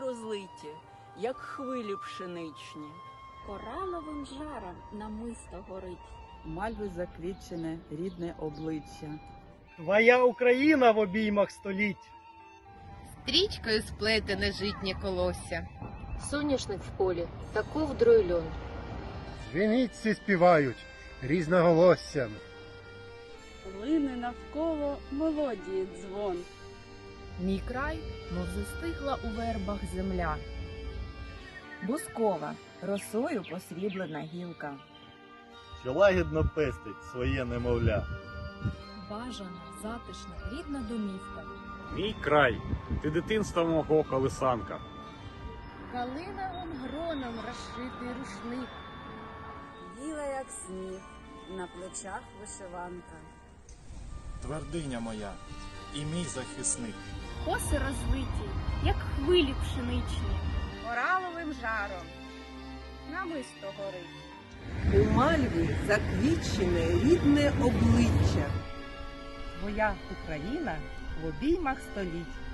розлиті, як хвилі пшеничні. Кораловим жаром намисто горить. Мальви заквітчене рідне обличчя. Твоя Україна в обіймах століть. Стрічкою сплетене житнє колосся. Соняшник в полі та ковдрою льон. Дзвіниці співають різноголоссям. Лине навколо мелодії дзвон. Мій край, мов застигла у вербах земля. Бускова, росою посріблена гілка. що лагідно пестить своє немовля. Бажана, затишна, рідна домівка. Мій край, ти дитинства мого колисанка. Калиновим гроном розшитий рушник. Біла, як сніг, на плечах вишиванка. Твердиня моя і мій захисник. Коси розлиті, як хвилі пшеничні. Кораловим жаром. Намисто горить. У мальві заквітчене рідне обличчя. Твоя Україна в обіймах століть.